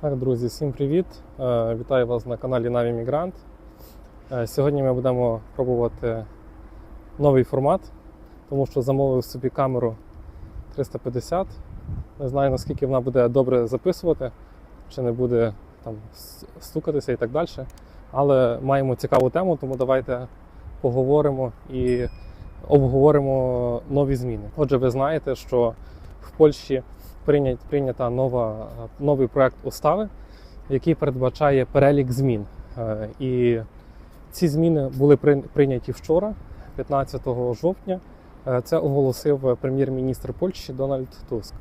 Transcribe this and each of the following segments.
Так, друзі, всім привіт! Е, Вітаю вас на каналі Наві Мігрант. Е, Сьогодні ми будемо пробувати новий формат, тому що замовив собі камеру 350. Не знаю наскільки вона буде добре записувати, чи не буде там стукатися і так далі. Але маємо цікаву тему, тому давайте поговоримо і обговоримо нові зміни. Отже, ви знаєте, що в Польщі прийнят, прийнята нова, новий проект устави, який передбачає перелік змін. Е, І ці зміни були прийняті вчора, 15 жовтня. Е, Це оголосив прем'єр-міністр Польщі Дональд Туск.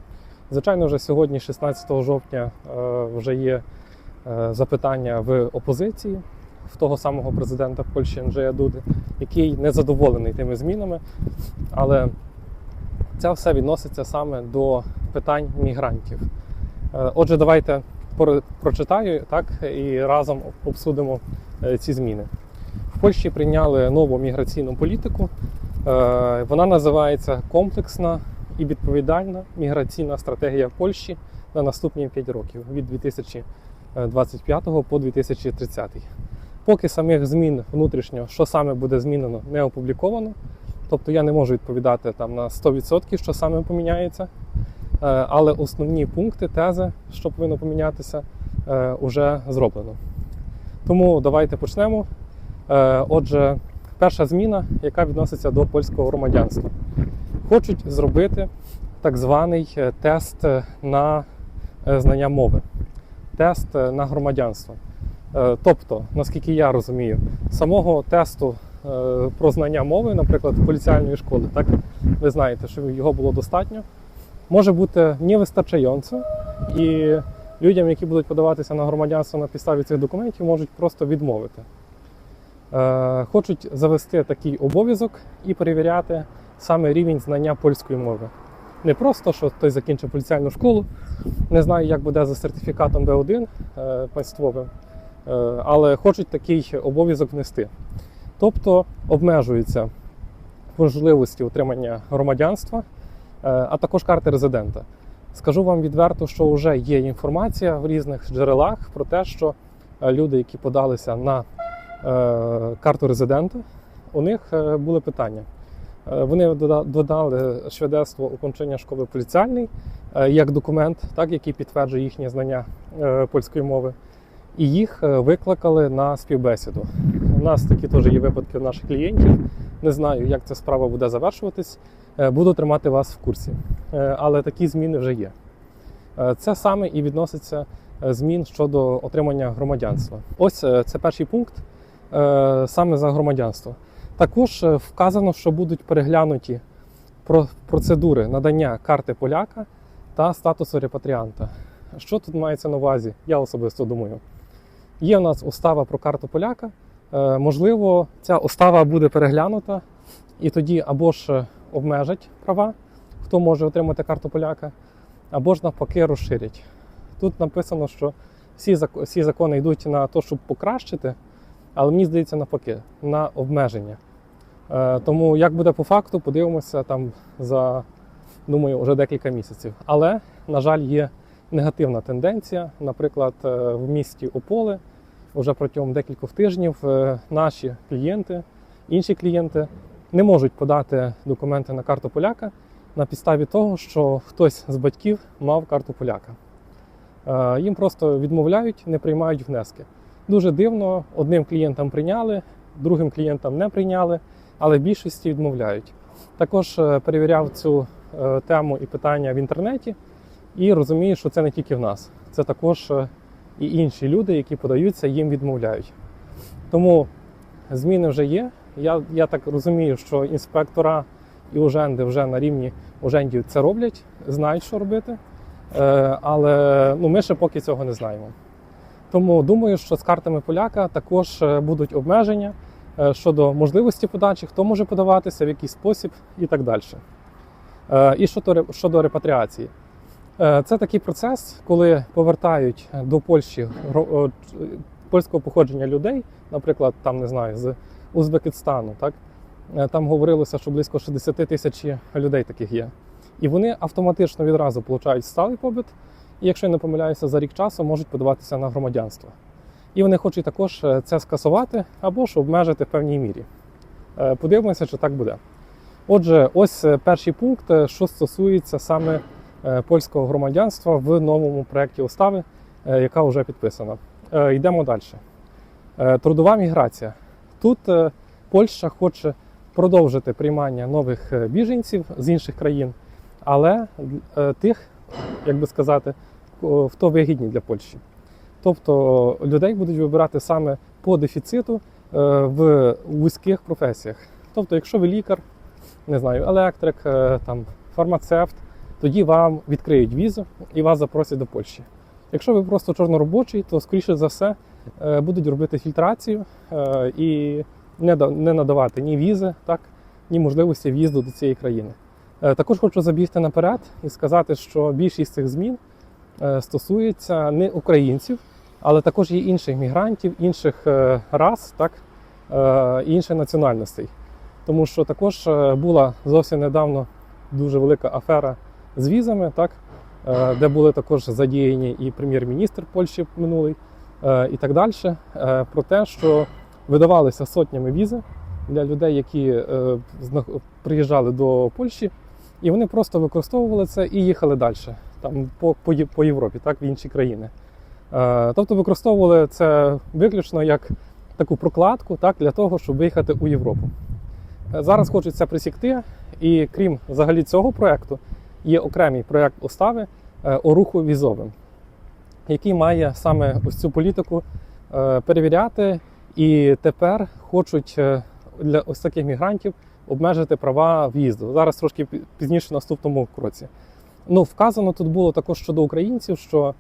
Звичайно, вже сьогодні, 16 жовтня, е, вже є запитання в опозиції в того самого президента Польщі Анджея Дуди, який не задоволений тими змінами. Але це все відноситься саме до питань мігрантів. Е, Отже, давайте прочитаю так і разом обсудимо е, ці зміни. В Польщі прийняли нову міграційну політику. Е, Вона називається комплексна і відповідальна міграційна стратегія Польщі на наступні 5 років від 2025 по 2030. Поки самих змін внутрішньо, що саме буде змінено, не опубліковано. Тобто я не можу відповідати там на 100%, що саме поміняється. Е, Але основні пункти, тези, що повинно помінятися, вже зроблено. Тому давайте почнемо. Е, Отже, перша зміна, яка відноситься до польського громадянства. Хочуть зробити так званий е, тест е, на е, знання мови, тест е, на громадянство. Е, Тобто, наскільки я розумію, самого тесту е, про знання мови, наприклад, поліціальної школи, так ви знаєте, що його було достатньо, може бути невистачаючим, і людям, які будуть подаватися на громадянство на підставі цих документів, можуть просто відмовити. Е, Хочуть завести такий обов'язок і перевіряти саме рівень знання польської мови. Не просто, що хтось закінчив поліціальну школу, не знаю, як буде за сертифікатом Б1 е, е, але хочуть такий обов'язок внести. Тобто обмежуються можливості отримання громадянства, а також карти резидента. Скажу вам відверто, що вже є інформація в різних джерелах про те, що е, люди, які подалися на е, карту резидента, у них е, були питання. Е, Вони додали свідоцтво окончання школи поліціальної е, як документ, так, який підтверджує їхнє знання е, польської мови, і їх е, викликали на співбесіду. У нас такі теж є випадки у наших клієнтів. Не знаю, як ця справа буде завершуватись. Е, Буду тримати вас в курсі. Е, Але такі зміни вже є. Е, Це саме і відноситься змін щодо отримання громадянства. Ось це перший пункт саме за громадянство. Також вказано, що будуть переглянуті процедури надання карти поляка та статусу репатріанта. Що тут мається на увазі? Я особисто думаю. Є у нас устава про карту поляка. Можливо, ця устава буде переглянута, і тоді або ж обмежать права, хто може отримати карту поляка, або ж навпаки розширять. Тут написано, що всі, всі закони йдуть на те, щоб покращити, але мені здається навпаки, на обмеження. Е, Тому як буде по факту, подивимося там за, думаю, вже декілька місяців. Але, на жаль, є негативна тенденція. Наприклад, е, в місті Ополе вже протягом декількох тижнів е, наші клієнти, інші клієнти не можуть подати документи на карту поляка на підставі того, що хтось з батьків мав карту поляка. Е, Їм просто відмовляють, не приймають внески. Дуже дивно, одним клієнтам прийняли, другим клієнтам не прийняли, але більшості відмовляють. Також е, перевіряв цю е, тему і питання в інтернеті і розумію, що це не тільки в нас, це також і інші люди, які подаються, їм відмовляють. Тому зміни вже є. Я, я так розумію, що інспектора і уженди вже на рівні ужендів це роблять, знають, що робити. Е, але ну, ми ще поки цього не знаємо. Тому думаю, що з картами поляка також е, будуть обмеження е, щодо можливості подачі, хто може подаватися, в який спосіб і так далі. Е, І щодо, щодо репатріації. Е, Це такий процес, коли повертають до Польщі польського походження людей, наприклад, там не знаю, з Узбекистану. Так? Е, Там говорилося, що близько 60 тисяч людей таких є. І вони автоматично відразу получають сталий побит і якщо я не помиляюся, за рік часу можуть подаватися на громадянство. І вони хочуть також е, це скасувати або ж обмежити в певній мірі. Е, Подивимося, чи так буде. Отже, ось перший пункт, що стосується саме польського громадянства в новому проєкті устави, яка вже підписана. Йдемо далі. Трудова міграція. Тут е, Польща хоче продовжити приймання нових е, біженців з інших країн, але е, тих, як би сказати, хто вигідні для Польщі. Тобто людей будуть вибирати саме по дефіциту в вузьких професіях. Тобто, якщо ви лікар, не знаю, електрик, там, фармацевт, тоді вам відкриють візу і вас запросять до Польщі. Якщо ви просто чорноробочий, то скоріше за все будуть робити фільтрацію е, і не, надавати ні візи, так, ні можливості в'їзду до цієї країни. Е, Також хочу забігти наперед і сказати, що більшість цих змін е, стосується не українців, але також і інших мігрантів, інших е, рас, так, е, інших національностей. Тому що також е, була зовсім недавно дуже велика афера з візами, так, е, де були також задіяні і прем'єр-міністр Польщі минулий, е, і так далі, е, про те, що видавалися сотнями візи для людей, які е, приїжджали до Польщі, і вони просто використовували це і їхали далі, там по, по, по Європі, так, в інші країни. Е, Тобто використовували це виключно як таку прокладку так, для того, щоб виїхати у Європу. Е, Зараз хочуть це присікти, і крім взагалі цього проєкту, є окремий проєкт устави е, о руху візовим, який має саме ось цю політику е, перевіряти, і тепер хочуть е, для ось таких мігрантів обмежити права в'їзду. Зараз трошки пізніше в наступному кроці. Ну, вказано тут було також щодо українців, що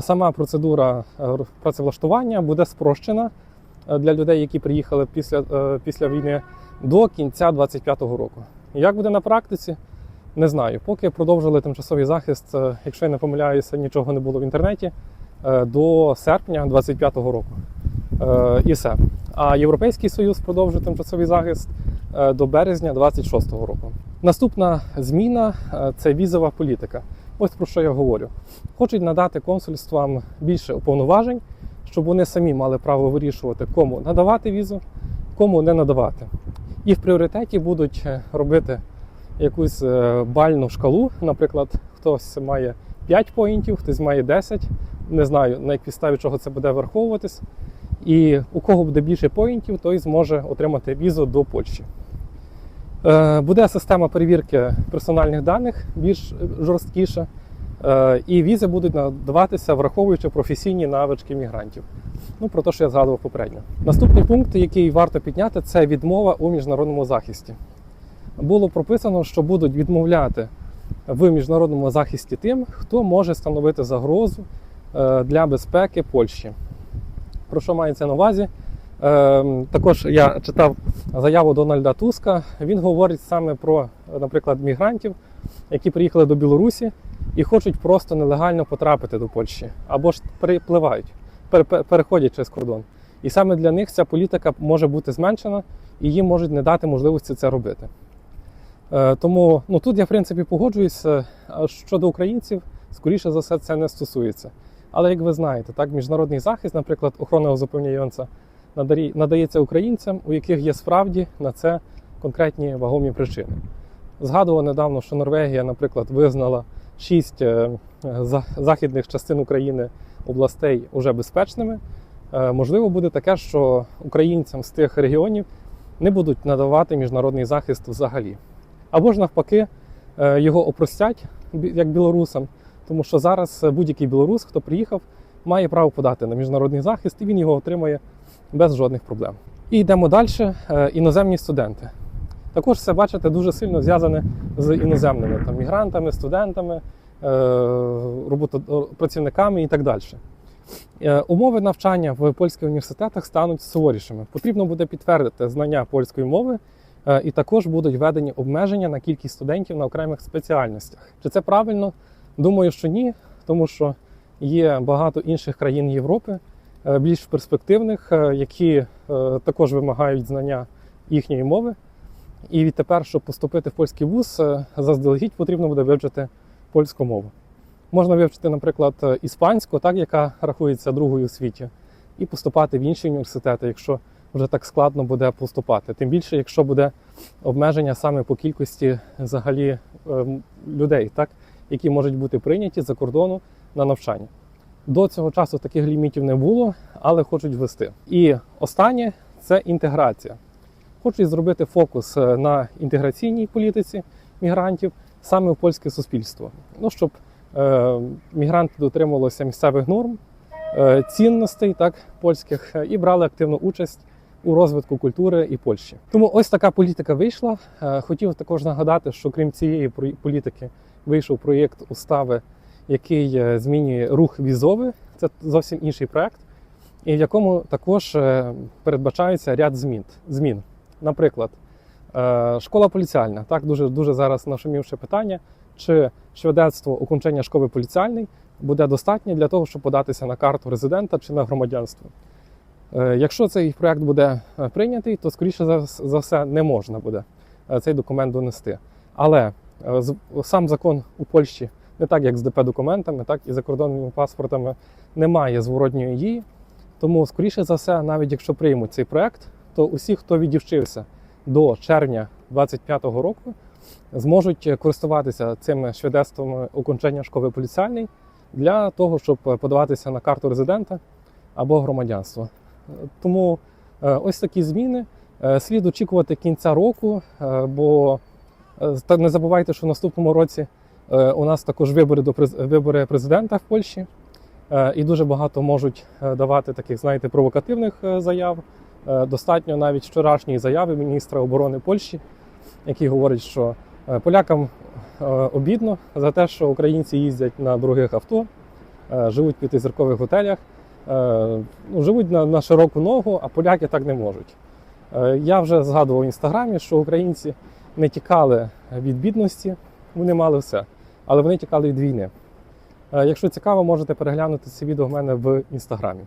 сама процедура е, працевлаштування буде спрощена е, для людей, які приїхали після, е, після війни до кінця 25-го року. Як буде на практиці, не знаю. Поки продовжили тимчасовий захист, е, якщо я не помиляюся, нічого не було в інтернеті е, до серпня 25-го року. Е, І все. А Європейський Союз продовжує тимчасовий захист до березня 26-го року. Наступна зміна це візова політика. Ось про що я говорю. Хочуть надати консульствам більше уповноважень, щоб вони самі мали право вирішувати, кому надавати візу, кому не надавати. І в пріоритеті будуть робити якусь е, бальну шкалу. Наприклад, хтось має 5 поінтів, хтось має 10. Не знаю, на якій підставі чого це буде враховуватись. І у кого буде більше поінтів, той зможе отримати візу до Польщі. Е, Буде система перевірки персональних даних більш жорсткіша, е, і візи будуть надаватися, враховуючи професійні навички мігрантів. Ну, про те, що я згадував попередньо. Наступний пункт, який варто підняти, це відмова у міжнародному захисті. Було прописано, що будуть відмовляти в міжнародному захисті тим, хто може становити загрозу е, для безпеки Польщі. Про що мається на увазі? Е, Також я читав заяву Дональда Туска. Він говорить саме про, наприклад, мігрантів, які приїхали до Білорусі і хочуть просто нелегально потрапити до Польщі або ж пере- переходять через кордон. І саме для них ця політика може бути зменшена і їм можуть не дати можливості це робити. Е, Тому ну, тут я в принципі погоджуюся. А Щодо українців, скоріше за все, це не стосується. Але як ви знаєте, так, міжнародний захист, наприклад, охорона зупиняється, надається українцям, у яких є справді на це конкретні вагомі причини. Згадував недавно, що Норвегія, наприклад, визнала шість е, західних частин України областей уже безпечними. Е, Можливо, буде таке, що українцям з тих регіонів не будуть надавати міжнародний захист взагалі. Або ж навпаки, е, його опростять як білорусам, тому що зараз е, будь-який білорус, хто приїхав, має право подати на міжнародний захист, і він його отримає без жодних проблем. І йдемо далі. Е, Іноземні студенти. Також це, бачите, дуже сильно зв'язане з іноземними там, мігрантами, студентами, працівниками і так далі. Умови навчання в польських університетах стануть суворішими. Потрібно буде підтвердити знання польської мови, і також будуть введені обмеження на кількість студентів на окремих спеціальностях. Чи це правильно? Думаю, що ні, тому що є багато інших країн Європи, е, більш перспективних, е, які е, також вимагають знання їхньої мови. І відтепер, щоб поступити в польський вуз, е, заздалегідь потрібно буде вивчити польську мову. Можна вивчити, наприклад, е, іспанську, так, яка рахується другою у світі, і поступати в інші університети, якщо вже так складно буде поступати. Тим більше, якщо буде обмеження саме по кількості взагалі ем, людей, так, які можуть бути прийняті за кордону на навчання. До цього часу таких лімітів не було, але хочуть ввести. І останнє це інтеграція. Хочуть зробити фокус е, на інтеграційній політиці мігрантів саме в польське суспільство. Ну, щоб е, мігранти дотримувалися місцевих норм, е, цінностей так, польських е, і брали активну участь у розвитку культури і Польщі. Тому ось така політика вийшла. Е, Хотів також нагадати, що крім цієї політики вийшов проєкт устави, який е, змінює рух візовий. Це зовсім інший проект, і в якому також е, передбачається ряд змін. змін. Наприклад, школа поліціальна. Так, дуже дуже зараз нашумівше питання, чи швидецтво окончання школи поліціальної буде достатньо для того, щоб податися на карту резидента чи на громадянство. Е, Якщо цей проект буде е, прийнятий, то скоріше за, все не можна буде е, цей документ донести. Але сам закон у Польщі не так, як з ДП-документами, так і закордонними паспортами немає зворотньої дії. Тому, скоріше за все, навіть якщо приймуть цей проект, то усі, хто відівчився до червня 2025 року, зможуть користуватися цими свідоцтвами окончання школи поліціальної для того, щоб подаватися на карту резидента або громадянство. Тому е, ось такі зміни. Е, Слід очікувати кінця року, е, бо не забувайте, що в наступному році у нас також вибори до вибори президента в Польщі. І дуже багато можуть давати таких, знаєте, провокативних заяв. Достатньо навіть вчорашньої заяви міністра оборони Польщі, який говорить, що полякам обідно за те, що українці їздять на дорогих авто, живуть в п'ятизіркових готелях, живуть на, на широку ногу, а поляки так не можуть. Е, Я вже згадував в інстаграмі, що українці не тікали від бідності, вони мали все, але вони тікали від війни. Е, Якщо цікаво, можете переглянути це відео в мене в інстаграмі.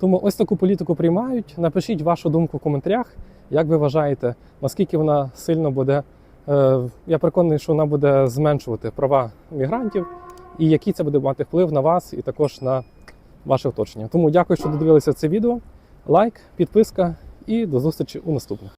Тому ось таку політику приймають. Напишіть вашу думку в коментарях, як ви вважаєте, наскільки вона сильно буде. е, Я переконаний, що вона буде зменшувати права мігрантів, і який це буде мати вплив на вас і також на ваше оточення. Тому дякую, що додивилися це відео. Лайк, підписка і до зустрічі у наступних.